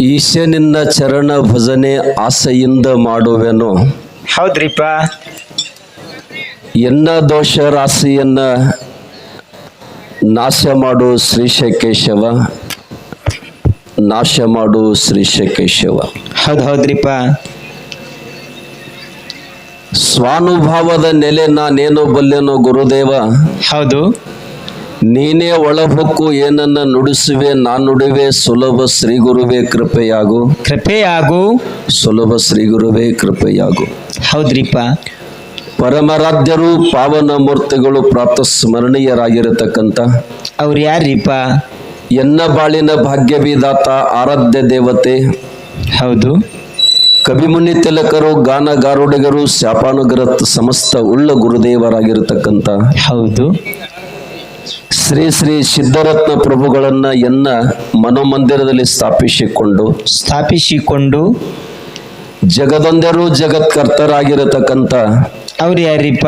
ಈಶ ನಿನ್ನ ಚರಣ ಭಜನೆ ಆಸೆಯಿಂದ ಮಾಡುವೆನು. ಹೌದ್ರಿಪ್ಪ. ಎನ್ನ ದೋಷ ರಾಶಿಯನ್ನ ನಾಶ ಮಾಡು ಶ್ರೀಶಕೇಶವ ನಾಶ ಮಾಡು ಶ್ರೀಶಕೇಶವ ಹೌದು ಹೌದ್ರಿಪ್ಪ. ಸ್ವಾನುಭಾವದ ನೆಲೆ ನಾನೇನೋ ಬಲ್ಲೆನೋ ಗುರುದೇವ. ಹೌದು. ನೀನೇ ಒಳಹೊಕ್ಕು ಏನನ್ನ ನುಡಿಸುವೆ ನಾನು ನುಡಿವೆ ಸುಲಭ ಶ್ರೀ ಗುರುವೇ ಕೃಪೆಯಾಗು. ಕೃಪೆಯಾಗು. ಸುಲಭ ಶ್ರೀ ಗುರುವೇ ಕೃಪೆಯಾಗು. ಹೌದ್ರಿಪ್ಪ. ಪರಮರಾಧ್ಯರು ಪಾವನ ಮೂರ್ತಿಗಳು ಪ್ರಾತಸ್ಮರಣೀಯರಾಗಿರತಕ್ಕಂಥ ಅವ್ರು ಯಾರೀಪ ಎನ್ನ ಬಾಳಿನ ಭಾಗ್ಯವಿದಾತ ಆರಾಧ್ಯ ದೇವತೆ. ಹೌದು. ಕವಿಮುನಿ ತಿಲಕರು ಗಾನಗಾರುಡಿಗರು ಶಾಪಾನುಗ್ರತ್ ಸಮಸ್ತ ಉಳ್ಳ ಗುರುದೇವರಾಗಿರತಕ್ಕಂತ. ಹೌದು. ಶ್ರೀ ಶ್ರೀ ಸಿದ್ಧರತ್ನ ಪ್ರಭುಗಳನ್ನ ಎನ್ನ ಮನೋಮಂದಿರದಲ್ಲಿ ಸ್ಥಾಪಿಸಿಕೊಂಡು ಸ್ಥಾಪಿಸಿಕೊಂಡು ಜಗದೊಂದರು ಜಗತ್ಕರ್ತರಾಗಿರತಕ್ಕಂಥ ಅವ್ರು ಯಾರಿಪ್ಪ?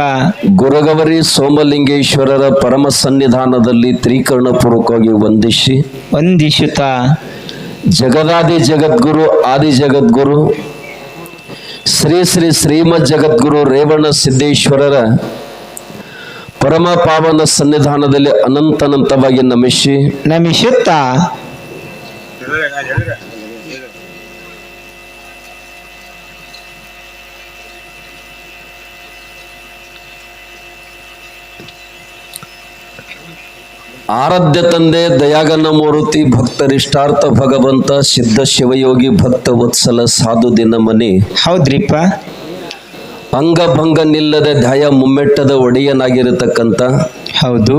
ಗುರುಗವರಿ ಸೋಮಲಿಂಗೇಶ್ವರರ ಪರಮ ಸನ್ನಿಧಾನದಲ್ಲಿ ತ್ರಿಕರ್ಣಪೂರ್ವಕವಾಗಿ ವಂದಿಸಿ ವಂದಿಸುತ್ತ? ಜಗದಾದಿ ಜಗದ್ಗುರು ಆದಿ ಜಗದ್ಗುರು ಶ್ರೀ ಶ್ರೀ ಶ್ರೀಮದ್ ಜಗದ್ಗುರು ರೇವಣ ಸಿದ್ದೇಶ್ವರರ ಪರಮ ಪಾವನ ಸನ್ನಿಧಾನದಲ್ಲಿ ಅನಂತನಂತವಾಗಿ ನಮಿಸಿ ನಮಿಸುತ್ತಾ ಆರಾಧ್ಯ ತಂದೆ ದಯಾಗನ ಮೂರ್ತಿ ಭಕ್ತರಿಷ್ಟಾರ್ಥ ಭಗವಂತ ಸಿದ್ಧ ಶಿವಯೋಗಿ ಭಕ್ತ ವತ್ಸಲ ಸಾಧು ದಿನಮನಿ. ಹೌದ್ರಿಪ್ಪ. ಅಂಗಭಂಗ ನಿಲ್ಲದೆ ಧ್ಯಾಯ ಮುಮ್ಮೆಟ್ಟದ ಒಡೆಯನಾಗಿರತಕ್ಕಂಥ ಹೌದು.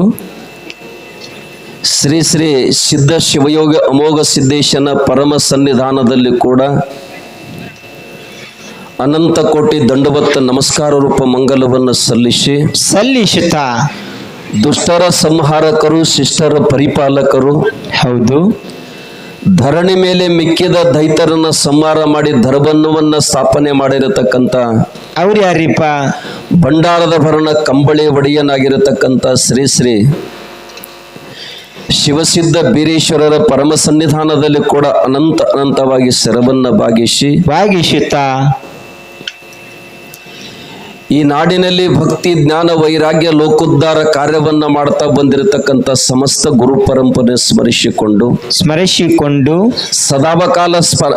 ಶ್ರೀ ಶ್ರೀ ಸಿದ್ಧ ಶಿವಯೋಗ ಅಮೋಘ ಸಿದ್ದೇಶನ ಪರಮ ಸನ್ನಿಧಾನದಲ್ಲಿ ಕೂಡ ಅನಂತ ಕೋಟಿ ದಂಡವತ್ತ ನಮಸ್ಕಾರ ರೂಪ ಮಂಗಲವನ್ನು ಸಲ್ಲಿಸಿ ಸಲ್ಲಿಸುತ್ತ? ದುಷ್ಟರ ಸಂಹಾರಕರು ಶಿಷ್ಟರ ಪರಿಪಾಲಕರು ಹೌದು. ಧರಣಿ ಮೇಲೆ ಮಿಕ್ಕಿದ ದೈತರನ್ನ ಸಂಹಾರ ಮಾಡಿ ಧರ್ಮನ್ನವನ್ನ ಸ್ಥಾಪನೆ ಮಾಡಿರತಕ್ಕಂತ ಅವ್ರು ಯಾರಿಪ್ಪ? ಭಂಡಾರದ ಭರಣ ಕಂಬಳಿ ಒಡೆಯನಾಗಿರತಕ್ಕಂತ ಶ್ರೀ ಶ್ರೀ ಶಿವಸಿದ್ಧ ಬೀರೇಶ್ವರರ ಪರಮ ಸನ್ನಿಧಾನದಲ್ಲಿ ಕೂಡ ಅನಂತ ಅನಂತವಾಗಿ ಶರವನ್ನ ಭಾಗಿಸಿ ವಾಗಿಸುತ್ತ ಈ ನಾಡಿನಲ್ಲಿ ಭಕ್ತಿ ಜ್ಞಾನ ವೈರಾಗ್ಯ ಲೋಕೋದ್ಧಾರ ಕಾರ್ಯವನ್ನ ಮಾಡ್ತಾ ಬಂದಿರತಕ್ಕಂಥ ಸಮಸ್ತ ಗುರು ಪರಂಪರೆ ಸ್ಮರಿಸಿಕೊಂಡು ಸ್ಮರಿಸಿಕೊಂಡು ಸದಾವಕಾಲ ಸ್ಮರ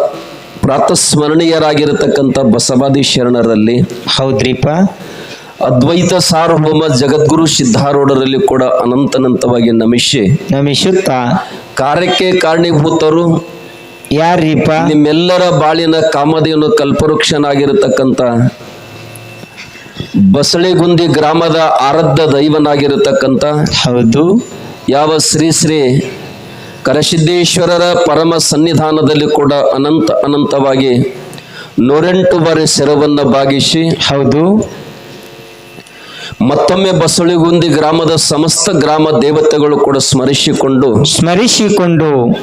ಪ್ರಾತಸ್ಮರಣೀಯರಾಗಿರತಕ್ಕಂಥ ಬಸವಾದಿ ಶರಣರಲ್ಲಿ ಹೌದ್ರಿಪ್ಪ. ಅದ್ವೈತ ಸಾರ್ವಭೌಮ ಜಗದ್ಗುರು ಸಿದ್ಧಾರೂಢರಲ್ಲಿ ಕೂಡ ಅನಂತನಂತವಾಗಿ ನಮಿಸಿ ನಮಿಷುತ್ತ ಕಾರ್ಯಕ್ಕೆ ಕಾರಣೀಭೂತರು ಯಾರೀಪ ನಿಮ್ಮೆಲ್ಲರ ಬಾಳಿನ ಕಾಮಧೇನು ಕಲ್ಪವೃಕ್ಷನಾಗಿರತಕ್ಕಂಥ ಬಸಳಿಗುಂದಿ ಗ್ರಾಮದ ಆರಾಧ್ಯ ದೈವನಾಗಿರತಕ್ಕಂತ ಹೌದು. ಯಾವ ಶ್ರೀ ಶ್ರೀ ಕರಸಿದ್ದೇಶ್ವರರ ಪರಮ ಸನ್ನಿಧಾನದಲ್ಲಿ ಕೂಡ ಅನಂತ ಅನಂತವಾಗಿ ನೂರೆಂಟು ಬಾರಿ ಸೆರವನ್ನ ಭಾಗಿಸಿ ಹೌದು. ಮತ್ತೊಮ್ಮೆ ಬಸಳಿಗುಂದಿ ಗ್ರಾಮದ ಸಮಸ್ತ ಗ್ರಾಮ ದೇವತೆಗಳು ಕೂಡ ಸ್ಮರಿಸಿಕೊಂಡು ಸ್ಮರಿಸಿಕೊಂಡು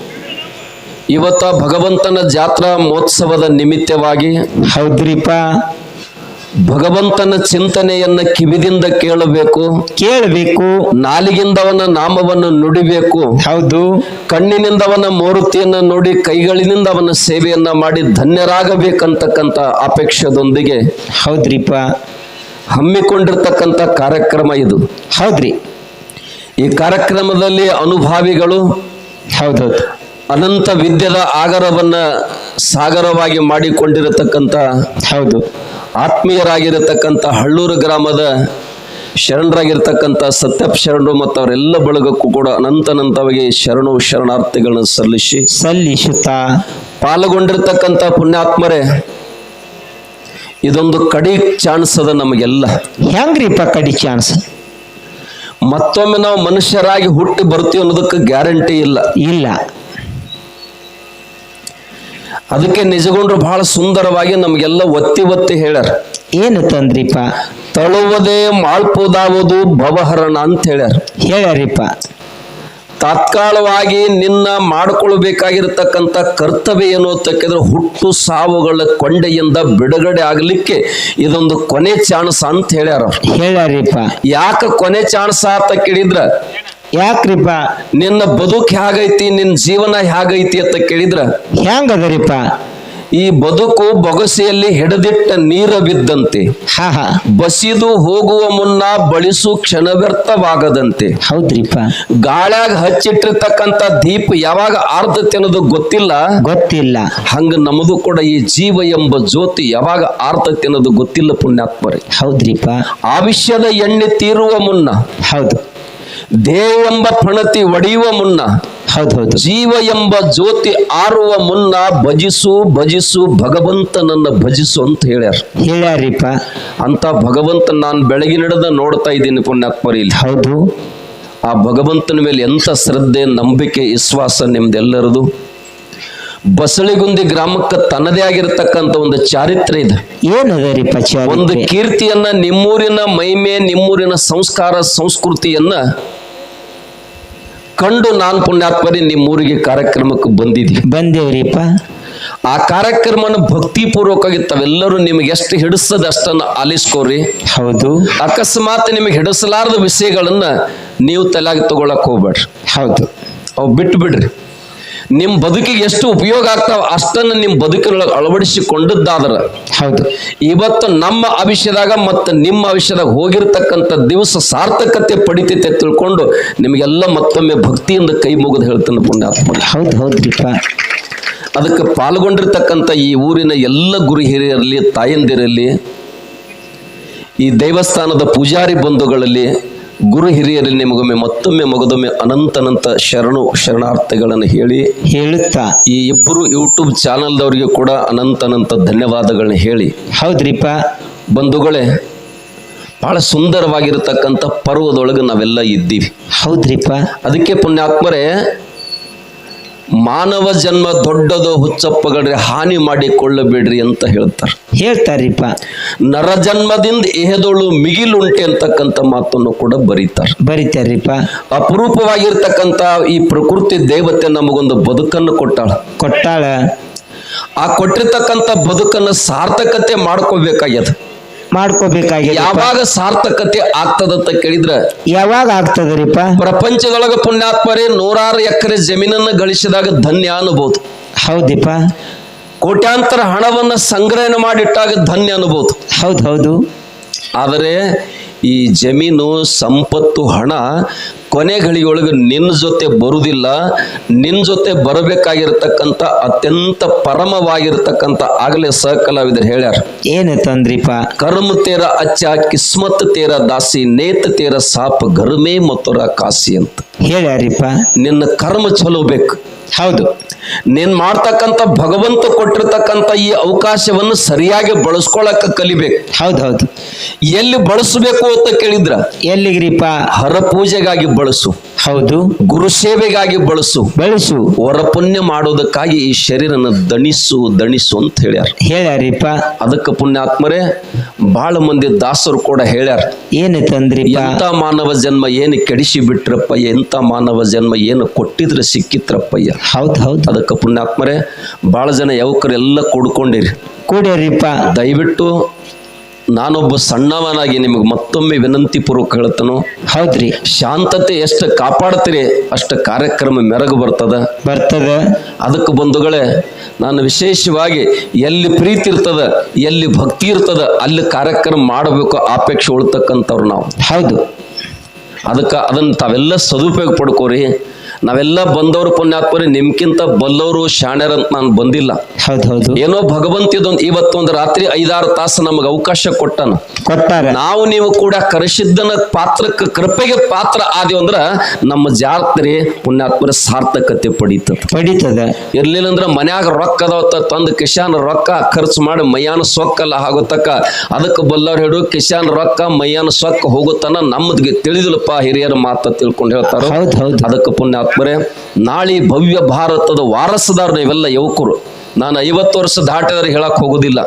ಇವತ್ತ ಭಗವಂತನ ಜಾತ್ರಾ ಮಹೋತ್ಸವದ ನಿಮಿತ್ತವಾಗಿ ಹೌದ್ರಿಪ್ಪ. ಭಗವಂತನ ಚಿಂತನೆಯನ್ನ ಕಿವಿದಿಂದ ಕೇಳಬೇಕು. ಕೇಳಬೇಕು. ನಾಲಿಗಿಂದ ಅವನ ನಾಮವನ್ನು ನುಡಿಬೇಕು. ಹೌದು. ಕಣ್ಣಿನಿಂದ ಅವನ ಮೂರ್ತಿಯನ್ನ ನೋಡಿ ಕೈಗಳಿನಿಂದ ಅವನ ಸೇವೆಯನ್ನ ಮಾಡಿ ಧನ್ಯರಾಗಬೇಕಂತಕ್ಕಂತ ಅಪೇಕ್ಷೆದೊಂದಿಗೆ ಹೌದ್ರಿಪ್ಪ. ಹಮ್ಮಿಕೊಂಡಿರ್ತಕ್ಕಂತ ಕಾರ್ಯಕ್ರಮ ಇದು. ಹೌದ್ರಿ. ಈ ಕಾರ್ಯಕ್ರಮದಲ್ಲಿ ಅನುಭಾವಿಗಳು ಹೌದೌದು. ಅನಂತ ವಿದ್ಯದ ಆಗರವನ್ನ ಸಾಗರವಾಗಿ ಮಾಡಿಕೊಂಡಿರತಕ್ಕಂತ ಹೌದು. ಆತ್ಮೀಯರಾಗಿರತಕ್ಕಂಥ ಹಳ್ಳೂರು ಗ್ರಾಮದ ಶರಣರಾಗಿರ್ತಕ್ಕಂಥ ಸತ್ಯಪ್ ಶರಣರು ಮತ್ತು ಅವರೆಲ್ಲ ಬಳಗಕ್ಕೂ ಕೂಡ ಅನಂತನಂತವಾಗಿ ಶರಣು ಶರಣಾರ್ಥಿಗಳನ್ನು ಸಲ್ಲಿಸಿ ಸಲ್ಲಿಸುತ್ತಾ ಪಾಲ್ಗೊಂಡಿರ್ತಕ್ಕಂಥ ಪುಣ್ಯಾತ್ಮರೇ ಇದೊಂದು ಕಡಿ ಚಾನ್ಸ್ ಅದ ನಮಗೆಲ್ಲ. ಹೆಂಗ್ರಿಪ್ಪ ಕಡಿ ಚಾನ್ಸ್? ಮತ್ತೊಮ್ಮೆ ನಾವು ಮನುಷ್ಯರಾಗಿ ಹುಟ್ಟಿ ಬರ್ತೀವಿ ಅನ್ನೋದಕ್ಕೆ ಗ್ಯಾರಂಟಿ ಇಲ್ಲ. ಇಲ್ಲ. ಅದಕ್ಕೆ ನಿಜಗೊಂಡ್ರು ಬಹಳ ಸುಂದರವಾಗಿ ನಮಗೆಲ್ಲ ಒತ್ತಿ ಒತ್ತಿ ಹೇಳ್ಯಾರ. ಏನು ತಂದ್ರಿಪ್ಪ? ತಳುವುದೇ ಮಾಳ್ಪುದಾವುದು ಭವಹರಣ ಅಂತ ಹೇಳ್ಯಾರ. ಹೇಳ್ಯಾರಿಪ್ಪ. ತಾತ್ಕಾಲವಾಗಿ ನಿನ್ನ ಮಾಡಿಕೊಳ್ಬೇಕಾಗಿರತಕ್ಕಂಥ ಕರ್ತವ್ಯ ಏನು ತಕ್ಕಿದ್ರೆ ಹುಟ್ಟು ಸಾವುಗಳ ಕೊಂಡೆಯಿಂದ ಬಿಡುಗಡೆ ಆಗಲಿಕ್ಕೆ ಇದೊಂದು ಕೊನೆ ಚಾಣಸ ಅಂತ ಹೇಳ್ಯಾರ ಅವ್ರು. ಹೇಳ್ಯಾರಿಪ್ಪ. ಯಾಕೆ ಕೊನೆ ಚಾಣಸ ಅಂತ ಕೇಳಿದ್ರ? ಯಾಕ್ರಿಪ್ಪ? ನಿನ್ನ ಬದುಕು ಹೇಗೈತಿ ನಿನ್ನ ಜೀವನ ಹೇಗೈತಿ ಅಂತ ಕೇಳಿದ್ರ? ಹೆಂಗದರಿಪ್ಪ ಈ ಬದುಕು ಬೊಗಸೆಯಲ್ಲಿ ಹಿಡದಿಟ್ಟ ನೀರ ಬಿದ್ದಂತೆ. ಬಸಿದು ಹೋಗುವ ಮುನ್ನ ಬಳಸು ಕ್ಷಣ ವ್ಯರ್ಥವಾಗದಂತೆ ಹೌದ್ರಿಪ್ಪ. ಗಾಳ್ಯಾಗ ಹಚ್ಚಿಟ್ಟಿರ್ತಕ್ಕಂತ ದೀಪ ಯಾವಾಗ ಆರ್ತತೆ ಅನ್ನೋದು ಗೊತ್ತಿಲ್ಲ? ಗೊತ್ತಿಲ್ಲ. ಹಂಗ ನಮ್ದು ಕೂಡ ಈ ಜೀವ ಎಂಬ ಜ್ಯೋತಿ ಯಾವಾಗ ಆರ್ತತೆ ಅನ್ನೋದು ಗೊತ್ತಿಲ್ಲ ಪುಣ್ಯಾತ್ಮರಿ. ಹೌದ್ರಿಪ್ಪ. ಆವಿಷ್ಯದ ಎಣ್ಣೆ ತೀರುವ ಮುನ್ನ ಹೌದು. ದೇಹ ಎಂಬ ಫಣತಿ ಒಡೆಯುವ ಮುನ್ನ ಹೌದು ಹೌದು. ಜೀವ ಎಂಬ ಜ್ಯೋತಿ ಆರುವ ಮುನ್ನ ಭಜಿಸು ಭಜಿಸು ಭಗವಂತನನ್ನ ಭಜಿಸು ಅಂತ ಹೇಳ್ಯಾರ. ಹೇಳ್ಯಾರಿಪ್ಪ. ಅಂತ ಭಗವಂತ ನಾನು ಬೆಳಗಿನಿಡದ ನೋಡ್ತಾ ಇದ್ದೀನಿ ಪುಣ್ಯಾತ್ಮರಿ ಇಲ್ಲಿ ಹೌದು. ಆ ಭಗವಂತನ ಮೇಲೆ ಎಂತ ಶ್ರದ್ಧೆ ನಂಬಿಕೆ ವಿಶ್ವಾಸ ನಿಮ್ದೆಲ್ಲರದು. ಬಸಳಿಗುಂದಿ ಗ್ರಾಮಕ್ಕೆ ತನ್ನದೇ ಆಗಿರತಕ್ಕಂತ ಒಂದು ಚಾರಿತ್ರ್ಯ ಇದೆ. ಏನದರಿಪ್ಪ ಒಂದು ಕೀರ್ತಿಯನ್ನ ನಿಮ್ಮೂರಿನ ಮೈಮೆ ನಿಮ್ಮೂರಿನ ಸಂಸ್ಕಾರ ಸಂಸ್ಕೃತಿಯನ್ನ ಕಂಡು ನಾನು ಪುಣ್ಯಾತ್ಮರಿ ನಿಮ್ಮೂರಿಗೆ ಕಾರ್ಯಕ್ರಮಕ್ಕೆ ಬಂದಿದ್ವಿ ಬಂದೇವ್ರಿಪ್ಪ. ಆ ಕಾರ್ಯಕ್ರಮನ ಭಕ್ತಿಪೂರ್ವಕವಾಗಿ ತಾವೆಲ್ಲರೂ ನಿಮಗೆ ಎಷ್ಟು ಹಿಡಿಸದ ಅಷ್ಟನ್ನು ಆಲಿಸ್ಕೋರಿ. ಹೌದು. ಅಕಸ್ಮಾತ್ ನಿಮಗೆ ಹಿಡಿಸಲಾರದ ವಿಷಯಗಳನ್ನ ನೀವು ತಲೆಯಾಗಿ ತಗೊಳಕ್ ಹೋಗ್ಬೇಡ್ರಿ. ಹೌದು. ಅವು ಬಿಟ್ಟು ಬಿಡ್ರಿ ನಿಮ್ಮ ಬದುಕಿಗೆ ಎಷ್ಟು ಉಪಯೋಗ ಆಗ್ತಾವ ಅಷ್ಟನ್ನು ನಿಮ್ಮ ಬದುಕಿನೊಳಗೆ ಅಳವಡಿಸಿಕೊಂಡದ್ದಾದ್ರ. ಹೌದು. ಇವತ್ತು ನಮ್ಮ ಆವಿಷ್ಯದಾಗ ಮತ್ತು ನಿಮ್ಮ ಆವಿಷ್ಯದಾಗ ಹೋಗಿರ್ತಕ್ಕಂಥ ದಿವಸ ಸಾರ್ಥಕತೆ ಪಡಿತೈತೆ ತಿಳ್ಕೊಂಡು ನಿಮಗೆಲ್ಲ ಮತ್ತೊಮ್ಮೆ ಭಕ್ತಿಯಿಂದ ಕೈ ಮುಗಿದು ಹೇಳ್ತಾನೆ ಪುಣ್ಯಾತ್ಮ ಹೌದು ಹೌದ್ರಿಪ್ಪ ಅದಕ್ಕೆ ಪಾಲ್ಗೊಂಡಿರ್ತಕ್ಕಂಥ ಈ ಊರಿನ ಎಲ್ಲ ಗುರು ಹಿರಿಯರಲ್ಲಿ ತಾಯಂದಿರಲ್ಲಿ ಈ ದೇವಸ್ಥಾನದ ಪೂಜಾರಿ ಬಂಧುಗಳಲ್ಲಿ ಗುರು ಹಿರಿಯರಲ್ಲಿ ನಿಮಗೊಮ್ಮೆ ಮತ್ತೊಮ್ಮೆ ಮಗದೊಮ್ಮೆ ಅನಂತನಂತ ಶರಣು ಶರಣಾರ್ಥಿಗಳನ್ನು ಹೇಳಿ ಹೇಳುತ್ತಾ? ಈ ಇಬ್ಬರು ಯೂಟ್ಯೂಬ್ ಚಾನಲ್ದವರಿಗೆ ಕೂಡ ಅನಂತ ಅನಂತ ಧನ್ಯವಾದಗಳನ್ನ ಹೇಳಿ. ಹೌದ್ರಿಪ್ಪ. ಬಂಧುಗಳೇ ಬಹಳ ಸುಂದರವಾಗಿರತಕ್ಕಂಥ ಪರ್ವದೊಳಗೆ ನಾವೆಲ್ಲ ಇದ್ದೀವಿ. ಹೌದ್ರಿಪ್ಪ. ಅದಕ್ಕೆ ಪುಣ್ಯಾತ್ಮರೇ ಮಾನವ ಜನ್ಮ ದೊಡ್ಡದು ಹುಚ್ಚಪ್ಪಗಳ್ರಿ ಹಾನಿ ಮಾಡಿಕೊಳ್ಳಬೇಡ್ರಿ ಅಂತ ಹೇಳ್ತಾರೆ. ಹೇಳ್ತಾರೀಪ ನರ ಜನ್ಮದಿಂದ ಎಹೆದೊಳು ಮಿಗಿಲುಂಟೆ ಅಂತಕ್ಕಂಥ ಮಾತನ್ನು ಕೂಡ ಬರೀತಾರೆ. ಬರೀತಾರೀಪ ಅಪರೂಪವಾಗಿರ್ತಕ್ಕಂಥ ಈ ಪ್ರಕೃತಿ ದೇವತೆ ನಮಗೊಂದು ಬದುಕನ್ನು ಕೊಟ್ಟಾಳ. ಕೊಟ್ಟಾಳ. ಆ ಕೊಟ್ಟಿರ್ತಕ್ಕಂಥ ಬದುಕನ್ನು ಸಾರ್ಥಕತೆ ಮಾಡ್ಕೋಬೇಕಾಗ್ಯದ. ಮಾಡ್ಕೋಬೇಕಾಗಿದೆ ಯಾವಾಗ ಸಾರ್ಥಕತೆ ಆಗ್ತದಂತ ಕೇಳಿದ್ರ ಯಾವಾಗ ಆಗ್ತದ್ರಿಪ್ಪ? ಪ್ರಪಂಚದೊಳಗ ಪುಣ್ಯಾತ್ಮರೇ ನೂರಾರು ಎಕರೆ ಜಮೀನನ್ನು ಗಳಿಸಿದಾಗ ಧನ್ಯ ಅನ್ಬೋದು. ಹೌದಿಪ್ಪ. ಕೋಟ್ಯಾಂತರ ಹಣವನ್ನ ಸಂಗ್ರಹಣೆ ಮಾಡಿಟ್ಟಾಗ ಧನ್ಯ ಅನ್ಬೋದು. ಹೌದು ಹೌದು. ಆದರೆ ಈ ಜಮೀನು ಸಂಪತ್ತು ಹಣ ಕೊನೆ ಘಳಿಯೊಳಗೆ ನಿನ್ನ ಜೊತೆ ಬರುವುದಿಲ್ಲ ನಿನ್ನ ಜೊತೆ ಬರಬೇಕಾಗಿರ್ತಕ್ಕಂಥ ಅತ್ಯಂತ ಪರಮವಾಗಿರ್ತಕ್ಕಂಥ ಆಗಲೇ ಸಹಕಲಾವಿದರು ಹೇಳ್ಯಾರ. ಏನು ತಂದ್ರಿಪ ಕರ್ಮ ತೇರ ಅಚ್ಚ ಕಿಸ್ಮತ್ ತೇರ ದಾಸಿ ನೇತ ತೇರ ಸಾಪ್ ಗರ್ಮೆ ಮತ್ತೊರ ಕಾಸಿ ಅಂತ. ಹೇಳ್ಯಾರಿಪ್ಪ? ನಿನ್ನ ಕರ್ಮ ಚಲೋ ಬೇಕು. ಹೌದು. ನೀನ್ ಮಾಡ್ತಕ್ಕಂಥ ಭಗವಂತ ಕೊಟ್ಟಿರ್ತಕ್ಕಂಥ ಈ ಅವಕಾಶವನ್ನು ಸರಿಯಾಗಿ ಬಳಸ್ಕೊಳಕ ಕಲಿಬೇಕು. ಹೌದೌದು. ಹೌದು ಎಲ್ಲಿ ಬಳಸಬೇಕು ಅಂತ ಕೇಳಿದ್ರ? ಎಲ್ಲಿಗ್ರಿಪ್ಪ? ಹರ ಪೂಜೆಗಾಗಿ ಬಳಸು. ಹೌದು. ಗುರು ಸೇವೆಗಾಗಿ ಬಳಸು. ಬಳಸು. ವರ ಪುಣ್ಯ ಮಾಡೋದಕ್ಕಾಗಿ ಈ ಶರೀರನ ದಣಿಸು ದಣಿಸು ಅಂತ ಹೇಳ್ಯಾರ. ಹೇಳ್ಯಾರಿಪ್ಪ. ಅದಕ್ಕೆ ಪುಣ್ಯಾತ್ಮರೇ ಬಹಳ ಮಂದಿ ದಾಸರು ಕೂಡ ಹೇಳ್ಯಾರ. ಏನೈತಂದ್ರಿ ಎಂತ ಮಾನವ ಜನ್ಮ ಏನು ಕೆಡಿಸಿ ಬಿಟ್ರಪ್ಪಯ್ಯ ಎಂತ ಮಾನವ ಜನ್ಮ ಏನು ಕೊಟ್ಟಿದ್ರೆ ಸಿಕ್ಕಿತ್ರಪ್ಪಯ್ಯ. ಹೌದು ಹೌದು. ಅದಕ್ಕೆ ಪುಣ್ಯಾತ್ಮರೇ ಬಹಳ ಜನ ಯುವಕರೆಲ್ಲ ಕೂಡ್ಕೊಂಡಿರಿ. ಕೂಡ್ಯಾರಿಪ್ಪ? ದಯವಿಟ್ಟು ನಾನೊಬ್ಬ ಸಣ್ಣವನಾಗಿ ನಿಮಗೆ ಮತ್ತೊಮ್ಮೆ ವಿನಂತಿ ಪೂರ್ವಕ ಹೇಳ್ತಾನು. ಹೌದ್ರಿ. ಶಾಂತತೆ ಎಷ್ಟು ಕಾಪಾಡ್ತೀರಿ ಅಷ್ಟು ಕಾರ್ಯಕ್ರಮ ಮೆರಗು ಬರ್ತದ. ಬರ್ತದ. ಅದಕ್ಕೆ ಬಂಧುಗಳೇ ನಾನು ವಿಶೇಷವಾಗಿ ಎಲ್ಲಿ ಪ್ರೀತಿ ಇರ್ತದ ಎಲ್ಲಿ ಭಕ್ತಿ ಇರ್ತದ ಅಲ್ಲಿ ಕಾರ್ಯಕ್ರಮ ಮಾಡಬೇಕು ಅಪೇಕ್ಷೆ ಉಳ್ತಕ್ಕಂಥವ್ರು ನಾವು. ಹೌದು. ಅದಕ್ಕೆ ಅದನ್ನು ತಾವೆಲ್ಲ ಸದುಪಯೋಗ ಪಡ್ಕೋರಿ. ನಾವೆಲ್ಲ ಬಂದವರು ಪುಣ್ಯಾತ್ಮರಿ ನಿಮ್ಗಿಂತ ಬಲ್ಲವರು ಅಂತ ನಾನು ಬಂದಿಲ್ಲ. ಹೌದು ಹೌದು. ಏನೋ ಭಗವಂತಿದೊಂದು ಇವತ್ತೊಂದು ರಾತ್ರಿ ಐದಾರು ತಾಸು ನಮಗೆ ಅವಕಾಶ ಕೊಟ್ಟನ. ನಾವು ನೀವು ಕೂಡ ಕರೆಸಿದ್ದನ ಪಾತ್ರಕ್ಕೆ ಕೃಪೆಗೆ ಪಾತ್ರ ಆದಿ ಅಂದ್ರ ನಮ್ಮ ಜಾತ್ರೆ ಪುಣ್ಯಾತ್ಮರ ಸಾರ್ಥಕತೆ ಪಡೀತದ. ಪಡೀತದ. ಇರ್ಲಿಲ್ಲ ಅಂದ್ರ ಮನ್ಯಾಗ ರೊಕ್ಕ ಅದಾವತ್ತ ತಂದು ಕಿಶಾನ್ ರೊಕ್ಕ ಖರ್ಚು ಮಾಡಿ ಮೈಯಾನ ಸೊಕ್ಕಲ್ಲ ಆಗೋತಕ್ಕ. ಅದಕ್ಕೆ ಬಲ್ಲವ್ರು ಹೇಳು ಕಿಶಾನ್ ರೊಕ್ಕ ಮೈಯಾನ ಸೊಕ್ಕ ಹೋಗುತ್ತಾನ ನಮ್ಮದ್ಗೆ ತಿಳಿದಿಲ್ಲಪ್ಪ ಹಿರಿಯರ ಮಾತ ತಿಳ್ಕೊಂಡು ಹೇಳ್ತಾರ. ಅದಕ್ಕೆ ಹೌದು ಪುಣ್ಯಾತ್ಮರೇ ನಾಳೆ ಭವ್ಯ ಭಾರತದ ವಾರಸದಾರರು ಇವೆಲ್ಲ ಯುವಕರು. ನಾನು ಐವತ್ತು ವರ್ಷ ದಾಟಿದ್ರೆ ಹೇಳಕ್ ಹೋಗೋದಿಲ್ಲ.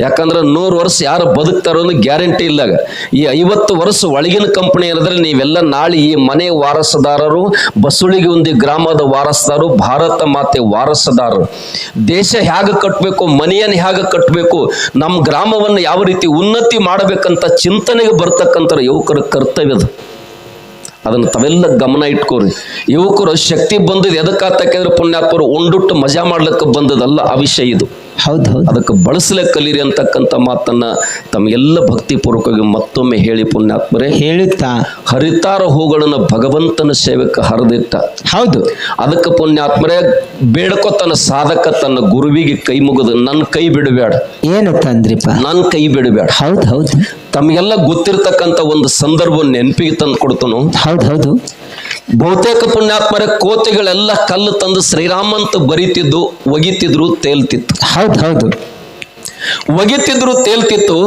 ಯಾಕಂದ್ರೆ ನೂರು ವರ್ಷ ಯಾರು ಬದುಕ್ತಾರೋ ಗ್ಯಾರಂಟಿ ಇಲ್ಲ ಈ ಐವತ್ತು ವರ್ಷ ಒಳಗಿನ ಕಂಪನಿ ಏನಾದ್ರೆ ನೀವೆಲ್ಲ ನಾಳೆ ಈ ಮನೆ ವಾರಸದಾರರು ಬಸುಳಿಗೆ ಒಂದು ಗ್ರಾಮದ ವಾರಸದಾರರು, ಭಾರತ ಮಾತೆ ವಾರಸದಾರರು. ದೇಶ ಹೇಗೆ ಕಟ್ಟಬೇಕು ಮನೆಯನ್ನು ಹೇಗೆ ಕಟ್ಟಬೇಕು ನಮ್ಮ ಗ್ರಾಮವನ್ನು ಯಾವ ರೀತಿ ಉನ್ನತಿ ಮಾಡಬೇಕಂತ ಚಿಂತನೆಗೆ ಬರ್ತಕ್ಕಂಥ ಯುವಕರ ಕರ್ತವ್ಯದ ಅದನ್ನು ತಾವೆಲ್ಲ ಗಮನ ಇಟ್ಕೋರಿ. ಯುವಕರು ಶಕ್ತಿ ಬಂದದ್ದು ಎದಕ್ಕಾತಕ್ಕಿದ್ರೆ ಪುಣ್ಯಾತ್ಮರು ಉಂಡುಟ್ಟು ಮಜಾ ಮಾಡ್ಲಿಕ್ಕೆ ಬಂದದಲ್ಲ ಆ ವಿಷಯ ಇದು. ಹೌದು ಹೌದು. ಅದಕ್ಕೆ ಬಳಸಲೆ ಕಲೀರಿ ಅಂತಕ್ಕಂಥ ಮಾತನ್ನ ತಮಗೆಲ್ಲ ಭಕ್ತಿಪೂರ್ವಕವಾಗಿ ಮತ್ತೊಮ್ಮೆ ಹೇಳಿ ಪುಣ್ಯಾತ್ಮರೇ. ಹೇಳುತ್ತಾ ಹರಿತಾರ ಹೂಗಳನ್ನು ಭಗವಂತನ ಸೇವಕ್ಕೆ ಹರಿದಿಟ್ಟ. ಹೌದು. ಅದಕ್ಕೆ ಪುಣ್ಯಾತ್ಮರೇ ಬೇಡಕೋ ತನ್ನ ಸಾಧಕ ತನ್ನ ಗುರುವಿಗೆ ಕೈ ಮುಗಿದು ನನ್ನ ಕೈ ಬಿಡಬೇಡ. ಏನು ತಂದ್ರಿಪ್ಪ ನನ್ನ ಕೈ ಬಿಡಬೇಡ. ಹೌದು ಹೌದು. ತಮಗೆಲ್ಲ ಗೊತ್ತಿರತಕ್ಕಂತ ಒಂದು ಸಂದರ್ಭ ನೆನಪಿಗೆ ತಂದು ಕೊಡ್ತನು. ಹೌದು ಬಹುತೇಕ ಪುಣ್ಯಾತ್ಮರ ಕೋತೆಗಳೆಲ್ಲ ಕಲ್ಲು ತಂದು ಶ್ರೀರಾಮಂತ ಬರಿತಿದ್ದು ಒಗಿತಿದ್ರು ತೇಲ್ತಿತ್ತು. ಹೌದು ಹೌದು. ಒಗಿತಿದ್ರು ತೇಲ್ತಿತ್ತು.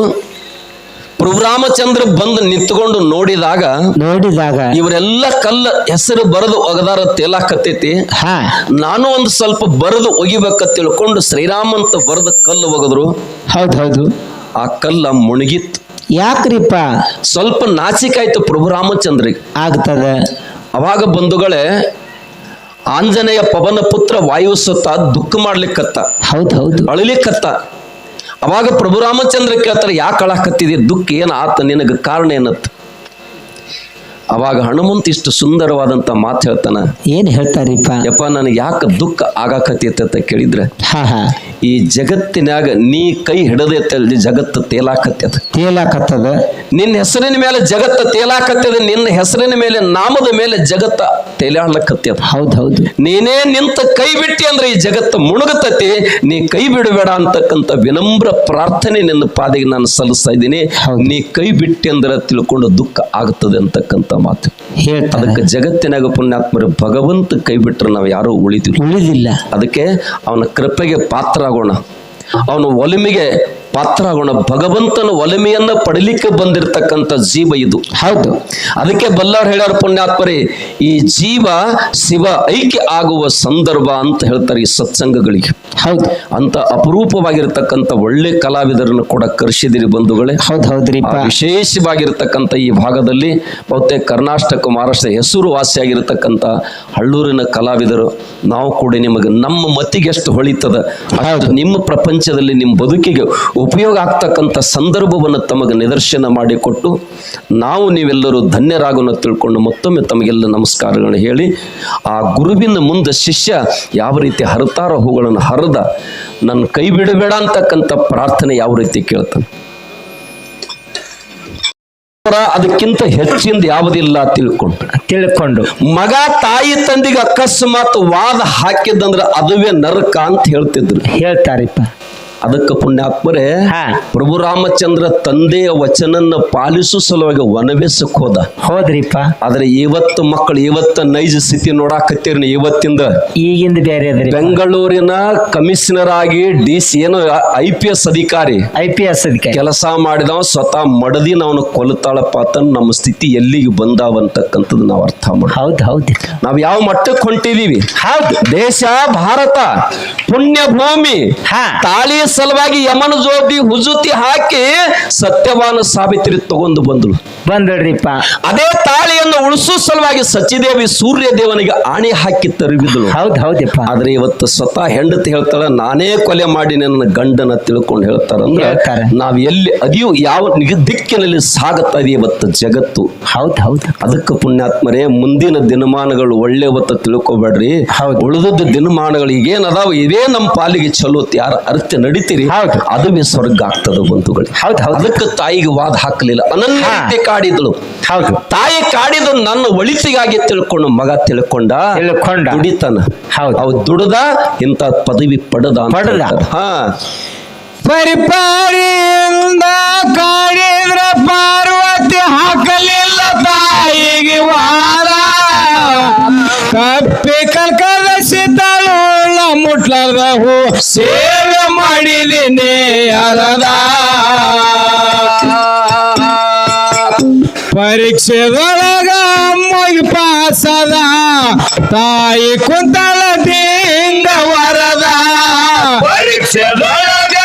ಪ್ರಭುರಾಮಚಂದ್ರ ಬಂದು ನಿಂತ್ಕೊಂಡು ನೋಡಿದಾಗ ನೋಡಿದಾಗ ಇವರೆಲ್ಲ ಕಲ್ಲ ಹೆಸರು ಬರೆದು ಒಗದಾರ ತೇಲಾಕತ್ತೈತಿ. ಹಾ. ನಾನು ಒಂದು ಸ್ವಲ್ಪ ಬರೆದು ಒಗಿಬೇಕ ತಿಳ್ಕೊಂಡು ಶ್ರೀರಾಮಂತ ಬರೆದು ಕಲ್ಲು ಒಗದ್ರು. ಹೌದು ಹೌದು. ಆ ಕಲ್ಲ ಮುಳುಗಿತ್ತು ಯಾಕ್ರಿಪ್ಪ? ಸ್ವಲ್ಪ ನಾಚಿಕಾಯ್ತು ಪ್ರಭು ರಾಮಚಂದ್ರಿಗೆ. ಆಗ್ತದೆ? ಅವಾಗ ಬಂಧುಗಳೇ ಆಂಜನೇಯ ಪವನ ಪುತ್ರ ವಾಯುಸುತ್ತ ದುಃಖ ಮಾಡ್ಲಿಕ್ಕತ್ತ ಹೌದು ಹೌದು. ಅಳಲಿಕ್ಕತ್ತ. ಅವಾಗ ಪ್ರಭು ರಾಮಚಂದ್ರ ಕೇಳ್ತಾರೆ ಯಾಕೆ ಅಳಾಕತ್ತಿದೆ? ದುಃಖ ಏನು ಆತ? ನಿನಗೆ ಕಾರಣ ಏನತ್ತ? ಅವಾಗ ಹನುಮಂತ ಇಷ್ಟು ಸುಂದರವಾದಂತ ಮಾತು ಹೇಳ್ತಾನ ಏನ್ ಹೇಳ್ತಾರಿಪ್ಪ? ಯಪ್ಪ ನನಗೆ ಯಾಕೆ ದುಃಖ ಆಗಾಕತ್ತೈತೆ ಅಂತ ಕೇಳಿದ್ರೆ? ಹಾ ಹಾ. ಈ ಜಗತ್ತಿನಾಗ ನೀ ಕೈ ಹಿಡದೈತಲ್ದಿ ಜಗತ್ತು ತೇಲಾಕತ್ತದ ತೇಲಾಕತ್ತದ? ನಿನ್ನ ಹೆಸರಿನ ಮೇಲೆ ಜಗತ್ತ ತೇಲಾಕತ್ತದ ನಿನ್ನ ಹೆಸರಿನ ಮೇಲೆ ನಾಮದ ಮೇಲೆ ಜಗತ್ತ ತೇಲಾಡ್ಲಕತ್ತದ ಹೌದು ಹೌದು. ನೀನೇ ನಿಂತ ಕೈ ಬಿಟ್ಟಿ ಅಂದ್ರೆ ಈ ಜಗತ್ತು ಮುಣುಗತತಿ ನೀ ಕೈ ಬಿಡಬೇಡ ಅಂತಕ್ಕಂಥ ವಿನಮ್ರ ಪ್ರಾರ್ಥನೆ ನಿನ್ನ ಪಾದಿಗೆ ನಾನು ಸಲ್ಲಿಸ್ತಾ ಇದ್ದೀನಿ. ನೀ ಕೈ ಬಿಟ್ಟಿ ಅಂದ್ರೆ ತಿಳ್ಕೊಂಡು ದುಃಖ ಆಗ್ತದೆ ಅಂತಕ್ಕಂಥ ಮಾತು. ಹೇಳ್ತ ಅದಕ್ಕೆ ಜಗತ್ತಿನಾಗ ಪುಣ್ಯಾತ್ಮರು ಭಗವಂತ ಕೈ ಬಿಟ್ರೆ ನಾವು ಯಾರೂ ಉಳಿದಿಲ್ಲ. ಉಳಿದಿಲ್ಲ. ಅದಕ್ಕೆ ಅವನ ಕೃಪೆಗೆ ಪಾತ್ರ ಆಗೋಣ. ಅವನು ಒಲಿಮೆಗೆ ಪಾತ್ರ ಆಗೋಣ ಭಗವಂತನ ಒಲಮೆಯನ್ನ ಪಡಲಿಕ್ಕೆ ಬಂದಿರತಕ್ಕಂಥ ಜೀವ ಇದು. ಹೌದು. ಅದಕ್ಕೆ ಬಲ್ಲವ್ರು ಹೇಳ್ಯಾರ ಪುಣ್ಯಾತ್ಮರಿ ಈ ಜೀವ ಶಿವ ಐಕ್ಯ ಆಗುವ ಸಂದರ್ಭ ಅಂತ ಹೇಳ್ತಾರೆ ಈ ಸತ್ಸಂಗಗಳಿಗೆ. ಹೌದು. ಅಂತ ಅಪರೂಪವಾಗಿರ್ತಕ್ಕಂಥ ಒಳ್ಳೆ ಕಲಾವಿದರನ್ನು ಕೂಡ ಕರೆಸಿದಿರಿ ಬಂಧುಗಳೇ. ಹೌದು ಹೌದ್ರಿ ವಿಶೇಷವಾಗಿರ್ತಕ್ಕಂಥ ಈ ಭಾಗದಲ್ಲಿ ಬಹುತೇಕ ಕರ್ನಾಟಕ ಮಹಾರಾಷ್ಟ್ರ ಹೆಸರುವಾಸಿಯಾಗಿರ್ತಕ್ಕಂಥ ಹಳ್ಳೂರಿನ ಕಲಾವಿದರು ನಾವು ಕೂಡ ನಿಮಗೆ ನಮ್ಮ ಮತಿಗೆ ಎಷ್ಟು ಹೊಳಿತದ. ನಿಮ್ಮ ಪ್ರಪಂಚದಲ್ಲಿ ನಿಮ್ಮ ಬದುಕಿಗೆ ಉಪಯೋಗ ಆಗ್ತಕ್ಕಂಥ ಸಂದರ್ಭವನ್ನು ತಮಗೆ ನಿದರ್ಶನ ಮಾಡಿಕೊಟ್ಟು ನಾವು ನೀವೆಲ್ಲರೂ ಧನ್ಯರಾಗೋಣ ತಿಳ್ಕೊಂಡು ಮತ್ತೊಮ್ಮೆ ತಮಗೆಲ್ಲ ನಮಸ್ಕಾರಗಳನ್ನು ಹೇಳಿ ಆ ಗುರುವಿನ ಮುಂದೆ ಶಿಷ್ಯ ಯಾವ ರೀತಿ ಹರತಾರ ಹೂಗಳನ್ನು ಹರಿದ ನನ್ನ ಕೈ ಬಿಡಬೇಡ ಅಂತಕ್ಕಂಥ ಪ್ರಾರ್ಥನೆ ಯಾವ ರೀತಿ ಕೇಳ್ತಾನೆ? ಅದಕ್ಕಿಂತ ಹೆಚ್ಚಿಂದ ಯಾವುದಿಲ್ಲ ತಿಳ್ಕೊಂಡು. ತಿಳ್ಕೊಂಡು. ಮಗ ತಾಯಿ ತಂದಿಗೆ ಅಕಸ್ಮಾತ್ ವಾದ ಹಾಕಿದ್ದಂದ್ರೆ ಅದುವೇ ನರಕ ಅಂತ ಹೇಳ್ತಿದ್ರು. ಹೇಳ್ತಾರಿಪ್ಪ. ಅದಕ್ಕೆ ಪುಣ್ಯಾತ್ಮರೇ ಹಾ. ಪ್ರಭು ರಾಮಚಂದ್ರ ತಂದೆಯ ವಚನನ್ನ ಪಾಲಿಸು ಸಲುವಾಗಿ ವನವೇಸಕ್ ಹೋದ. ಹೋದ್ರಿಪ್ಪ. ಆದ್ರೆ ಇವತ್ತು ಮಕ್ಕಳು ಇವತ್ತ ನೈಜ ಸ್ಥಿತಿ ನೋಡಾಕತ್ತೀರಿ ನೀವು ಇವತ್ತಿಂದ? ಈಗಿಂದ ಬೇರೆ ಬೆಂಗಳೂರಿನ ಕಮಿಷನರ್ ಆಗಿ ಡಿ ಸಿ ಏನು ಐ ಪಿ ಎಸ್ ಅಧಿಕಾರಿ. ಐ ಪಿ ಎಸ್ ಅಧಿಕಾರಿ. ಕೆಲಸ ಮಾಡಿದವ ಸ್ವತಃ ಮಡದಿನ ಅವನು ಕೊಲ್ತಾಳಪ್ಪ ಅಂತ ನಮ್ಮ ಸ್ಥಿತಿ ಎಲ್ಲಿಗೆ ಬಂದಾವಂತಕ್ಕಂಥದ್ದು ನಾವು ಅರ್ಥ ಮಾಡ ಹೌದು ಹೌದು ನಾವು ಯಾವ ಮಟ್ಟಕ್ಕೆ ಹೊಂಟಿದೀವಿ? ಹೌದು. ದೇಶ ಭಾರತ ಪುಣ್ಯ ಭೂಮಿ ಹಾ. ತಾಳಿ ಸಲುವಾಗಿ ಯಮನ ಜೋಡಿ ಹುಜುತಿ ಹಾಕಿ ಸತ್ಯವಾನ ಸಾವಿತ್ರಿ ತಗೊಂಡು ಬಂದಳು ಬಂದ್ರಿಪ್ಪ ಅದೇ ತಾಳಿಯನ್ನು ಉಳಿಸೋ ಸಲುವಾಗಿ ಸಚಿದೇವಿ ಸೂರ್ಯ ದೇವನಿಗೆ ಆಣೆ ಹಾಕಿ ತರುಗಿದಳು ಹೌದು ಹೌದಪ್ಪ ಆದ್ರೆ ಇವತ್ತು ಸ್ವತಃ ಹೆಂಡತಿ ಹೇಳ್ತಾಳ ನಾನೇ ಕೊಲೆ ಮಾಡಿ ನನ್ನ ಗಂಡನ ತಿಳ್ಕೊಂಡು ಹೇಳ್ತಾರಂದ್ರೆ ಹೇಳ್ತಾರೆ. ನಾವ್ ಎಲ್ಲಿ ಅದಿಯು ಯಾವ ನಿಗ- ದಿಕ್ಕಿನಲ್ಲಿ ಸಾಗುತ್ತಾ ಇದೆ ಇವತ್ತು ಜಗತ್ತು. ಹೌದು ಹೌದು. ಅದಕ್ಕೆ ಪುಣ್ಯಾತ್ಮರೇ ಮುಂದಿನ ದಿನಮಾನಗಳು ಒಳ್ಳೆ ಹೊತ್ತ ತಿಳ್ಕೊಬೇಡ್ರಿ. ಹೌದು. ಉಳಿದದ್ದು ದಿನಮಾನಗಳು ಈಗೇನದಾವ ಇವೇ ನಮ್ಮ ಪಾಲಿಗೆ ಚಲೋತ್ ಯಾರ ಅರ್ಥ ನಡೀತೀರಿ? ಹೌದು. ಅದುವೇ ಸ್ವರ್ಗ ಆಗ್ತದ ಬಂಧುಗಳು. ಹೌದು ಹೌದು. ಅದಕ್ಕೆ ತಾಯಿಗೆ ವಾದ ಹಾಕಲಿಲ್ಲ. ಅನನ್ಯ. ರೀತಿ ಕಾಡಿದಳು. ಹೌದು. ತಾಯಿ ಕಾಡಿದ ನನ್ನ ಒಳಿತಿಗಾಗಿ ತಿಳ್ಕೊಂಡು ಮಗ ತಿಳ್ಕೊಂಡ ತಿಳ್ಕೊಂಡ. ದುಡಿತಾನ. ಹೌದು. ಅವ್ ದುಡದ ಇಂತ ಪದವಿ ಪಡೆದ ಪಡೆದ. ಹಾ. ಪರಿಪಾರಿಯಿಂದ ಕಾಡಿದ್ರ ಪಾರ್ವತಿ ಹಾಕಲಿಲ್ಲ ತಾಯಿಗೆ ವಾರ ಕಪ್ಪಿ ಕಲ್ಕದ ಸಿದ್ದಳ ಮುಟ್ಲಾರ್ದ ಸೇವೆ ಮಾಡಿದಿನಿ ಅರದ. ಪರೀಕ್ಷೆದೊಳಗ ಮೊಯ್ ಪಾಸದ ತಾಯಿ ಕುಂತಳ ದಿಂಗ ವರದ. ಪರೀಕ್ಷೆದೊಳಗ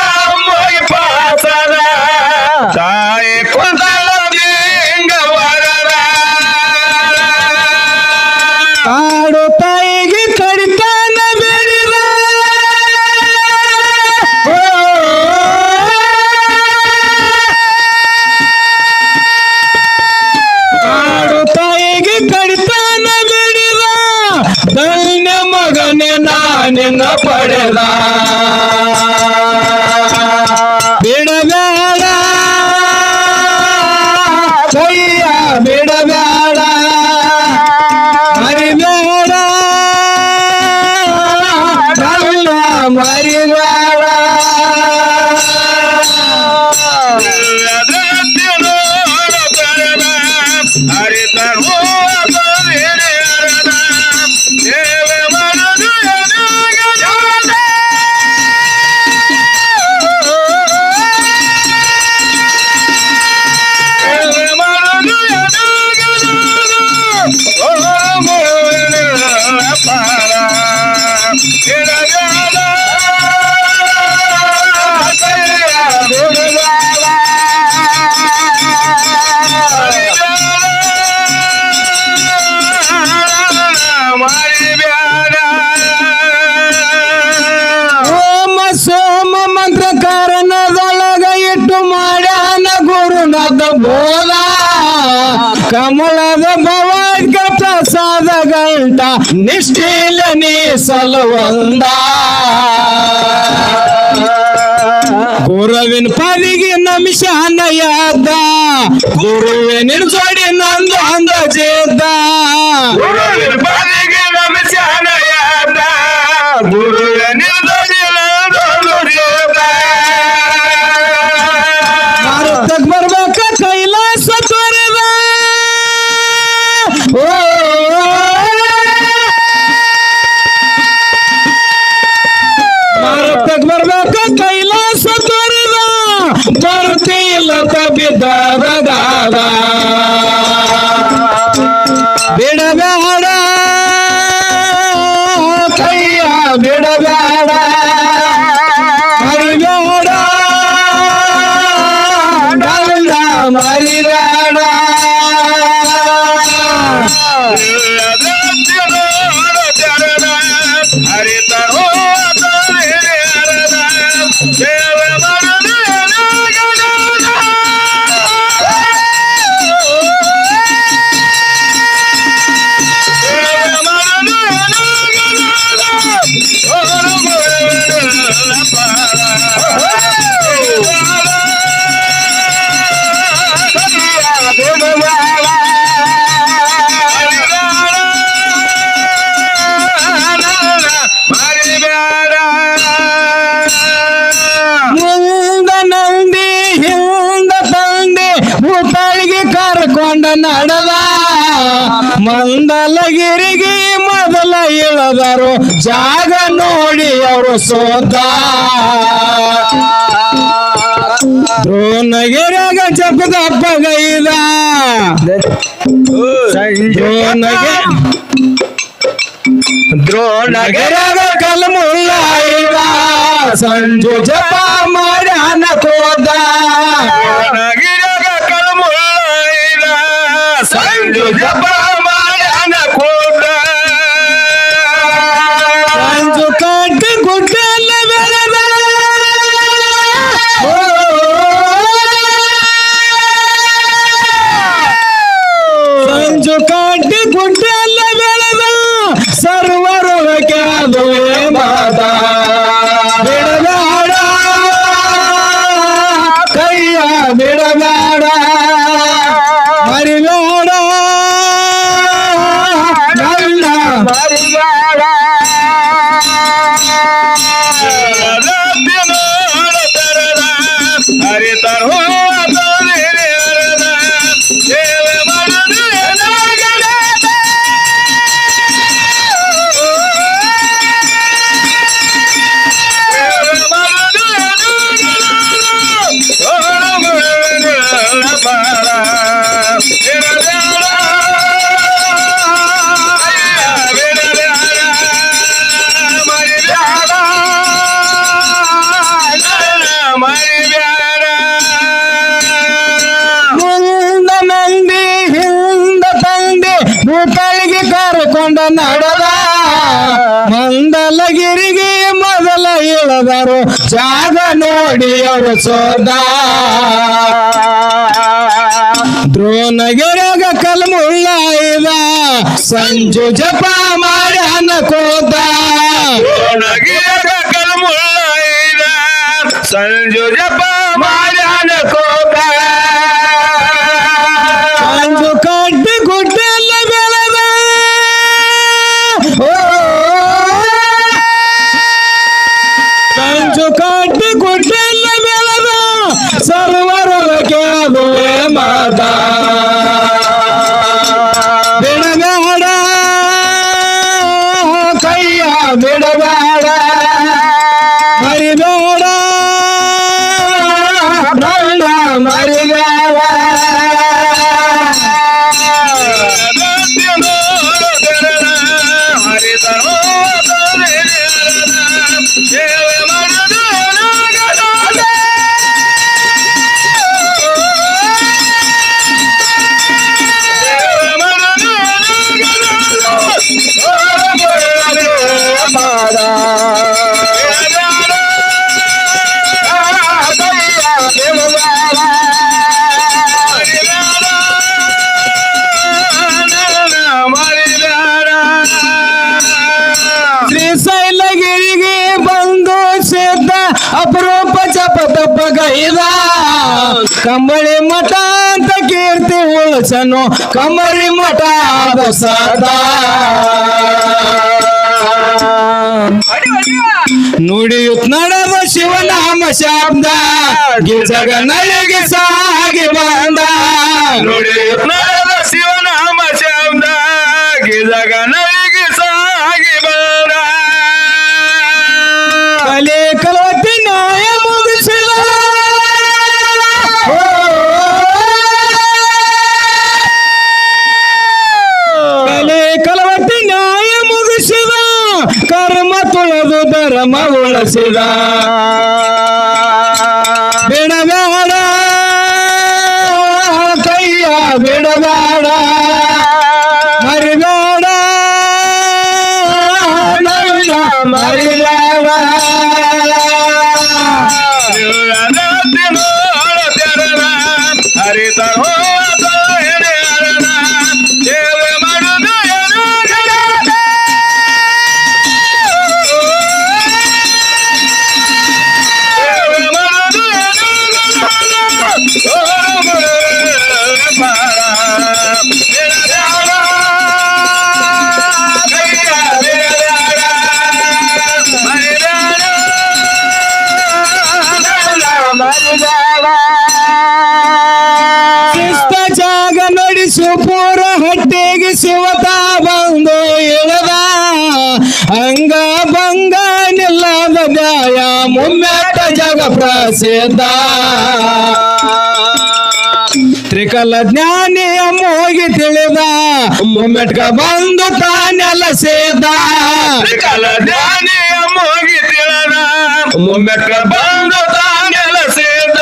ನಿಷ್ಠೀಲ ಸಲವಂದ ಗುರುವಿನ ಪದಿಗೆ ನಮಿಷಾನ ಯಾದ ಗುರುವಿನ ಜೋಡಿ ನಂದು ಅಂದ ಜೇದ. ಸೋತ ದ್ರೋಣಗಿರಾಗ ಜಪದಪ್ಪ ಗೈದ ದ್ರೋಣಗೆ ದ್ರೋಣಗಿರಾಗ ಕಲ್ಮುಲ್ಲ ಸಂಜು ಜಪ ಮಾಡ್ಯಾನ ಕೋದ. ಸಂಜು ಜಪ ಬಿಡಬೇಡ ಭೂತಾಳಿಗೆ ಕರ್ಕೊಂಡ ನಡದ ಮಂದಲಗಿರಿಗೆ ಮೊದಲ ಇಳದರು ಜಾಗ ನೋಡಿ ಅವರು ಸೋದ. ದ್ರೋಣಗಿರಾಗ ಕಲ್ಮುಳ್ಳ ಇದ. ಸಂಜು ಜಪ ಮಾಡ್ಯಾನ ಕೋದ. ಸಂಜು ಜಪ ಬಿಡಬೇಡ ಗೈದ. ಕಂಬಳಿ ಮಠ ಅಂತ ಕೀರ್ತಿ ಉಳಿಸನು. ಕಂಬಳಿ ಮಠ ಸದ. ನುಡಿಯುತ್ ನಡೆದ ಶಿವನಾಮ ಶಬ್ದ. ಗಿಜಗ ನಳಿಗೆ ಸಾಗಿ ಬಂದ. ನುಡಿಯುತ್ ನಡೆದ ಶಿವನಾಮ ಶಬ್ದ. ಗಿಜಗ ನಳಿಗೆ ಧರ್ಮ ಉಳಿಸಿದ ಬಿಡಬೇಡ. ಕೈಯ ಬಿಡಬೇಡ. ಜಗ ಪ್ರಸಿದ್ಧ ತ್ರಿಕಲ ಜ್ಞಾನಿಯ ಮೂಗಿ ತಿಳಿದ. ಮುಮ್ಮೆಟ್ಕ ಬಂದು ತಾನೆಲ್ಲ ಸೇದ ತ್ರಿಕಲ ಜ್ಞಾನಿಯ ಮೋಗಿ ತಿಳಿದ. ಮುಮ್ಮೆಟ್ಕ ಬಂದು ತಾನೆಲ್ಲ ಸೇದ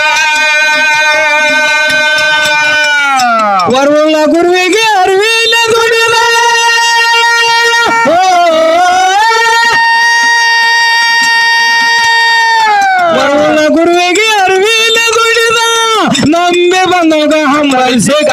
ವರುಳ ಗುರುವಿಗೆ Isaac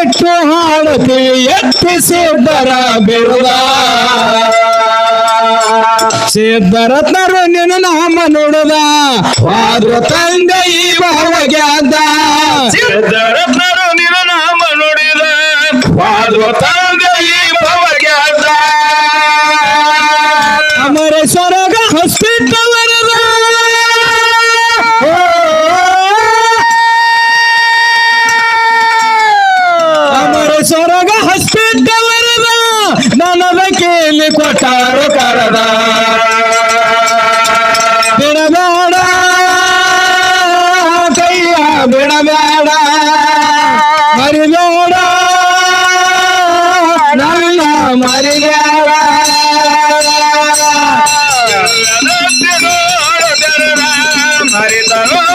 ಇಟ್ಟು ಹಾಡುತ್ತೀವಿ ಎತ್ತಿ ಸಿದ್ಧರ ಬಿರುದ. ಸಿದ್ಧರತ್ನರು ನಿನ್ನ ನಾಮ ನೋಡುದ ವಾದ್ರು ತಂದೆ ಈ ಭಾವಗ್ಯಾದ ಸಿದ್ಧರತ್ನರು ನಿನ್ನ ನಾಮ ನುಡಿದ ವಾದು ತಂದೆ ಈ ಭವಗ್ಯಾದ ಅಮರೇಶ್ವರಗ ಹಾಸ್ಪಿಟಲ್ ಮರಿಬೇಡ